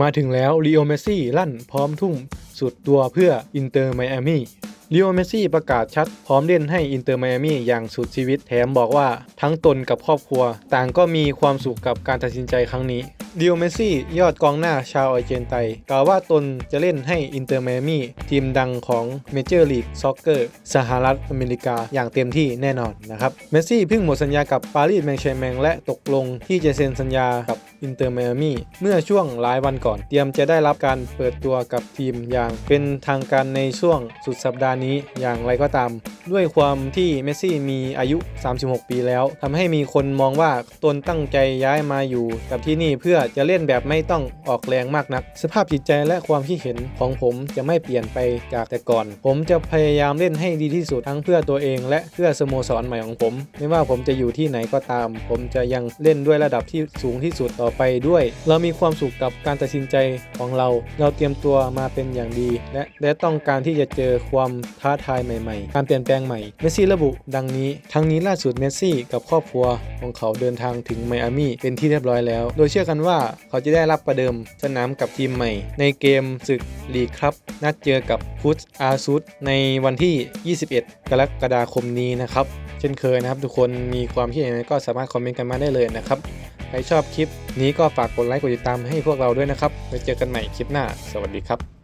มาถึงแล้วลีโอเมซี่ลั่นพร้อมทุ่มสุดตัวเพื่ออินเตอร์ไมอามี่ลีโอเมซี่ประกาศชัดพร้อมเล่นให้อินเตอร์ไมอามี่อย่างสุดชีวิตแถมบอกว่าทั้งตนกับครอบครัว ต่างก็มีความสุขกับการตัดสินใจครั้งนี้ลีโอเมซี่ยอดกองหน้าชาวอาร์เจนไตกล่าวว่าตนจะเล่นให้อินเตอร์ไมอามี่ทีมดังของเมเจอร์ลีกซ็อกเกอร์สหรัฐอเมริกาอย่างเต็มที่แน่นอนนะครับ เมสซี่เพิ่งหมดสัญญากับปารีสแมงต์แชร์แมงและตกลงที่จะเซ็นสัญญากับอินเตอร์ไมอามี่เมื่อช่วงหลายวันก่อน เตรียมจะได้รับการเปิดตัวกับทีมอย่างเป็นทางการในช่วงสุดสัปดาห์นี้อย่างไรก็ตาม ด้วยความที่เมสซี่มีอายุ 36 ปีแล้วทำให้มีคนมองว่าตนตั้งใจย้ายมาอยู่กับที่นี่เพื่อจะเล่นแบบไม่ต้องออกแรงมากนัก สภาพจิตใจและความคิดเห็นของผมจะไม่เปลี่ยนไปจากแต่ก่อน ผมจะพยายามเล่นให้ดีที่สุดทั้งเพื่อตัวเอง และเพื่อสโมสรใหม่ของผม ไม่ว่าผมจะอยู่ที่ไหนก็ตาม ผมจะยังเล่นด้วยระดับที่สูงที่สุดต่อไปด้วย เรามีความสุขกับการตัดสินใจของเรา เราเตรียมตัวมาเป็นอย่างดี และและต้องการที่จะเจอความท้าทายใหม่ๆ การเปลี่ยนแปลงใหม่ เมสซี่ระบุ ดังนี้ ทั้งนี้ล่าสุดเมสซี่กับครอบครัวของเขาเดินทางถึงไมอามี่เป็นที่เรียบร้อยแล้ว โดยเชื่อกันว่าเขาจะได้รับประเดิมสนามกับทีมใหม่ ในเกมศึกลีครับ นัดเจอกับพุทอาซุดในวันที่ 21 กรกฎาคมนี้นะครับ เช่นเคยนะครับ ทุกคนมีความคิดเห็นก็สามารถคอมเมนต์กันมาได้เลยนะครับ ใครชอบคลิปนี้ก็ฝากกดไลค์กดติดตามให้พวกเราด้วยนะครับไว้เจอกันใหม่คลิปหน้า สวัสดีครับ